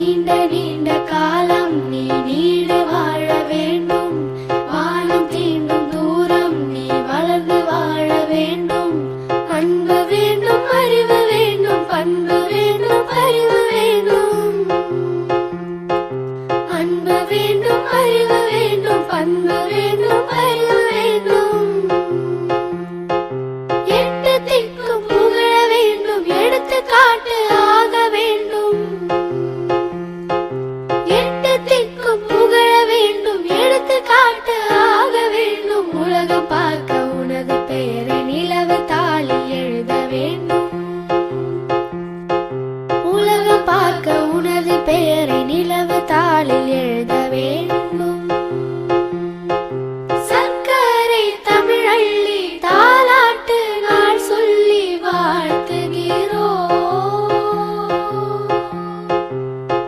நீண்ட நீண்ட காலம் நீ நீடு வாழ வேண்டும். வானம் தீண்டும் தூரம் நீ வளர்ந்து வாழ வேண்டும். அன்பு வேண்டும் அறிவு வேண்டும் பண்பு வேண்டும் அறிவு வேண்டும். அன்பு வேண்டும் அறிவு வேண்டும் பண்பு வேண்டும் அறிவு முழுவதும் பார்க்க உனது பெயரை நிலவு தாளி எழுத வேண்டும். உலகம் பார்க்க உனது பெயரை நிலவு தாளி எழுத வேண்டும். சர்க்கரை தமிழள்ளி தாலாட்டு நாள் சொல்லி வாழ்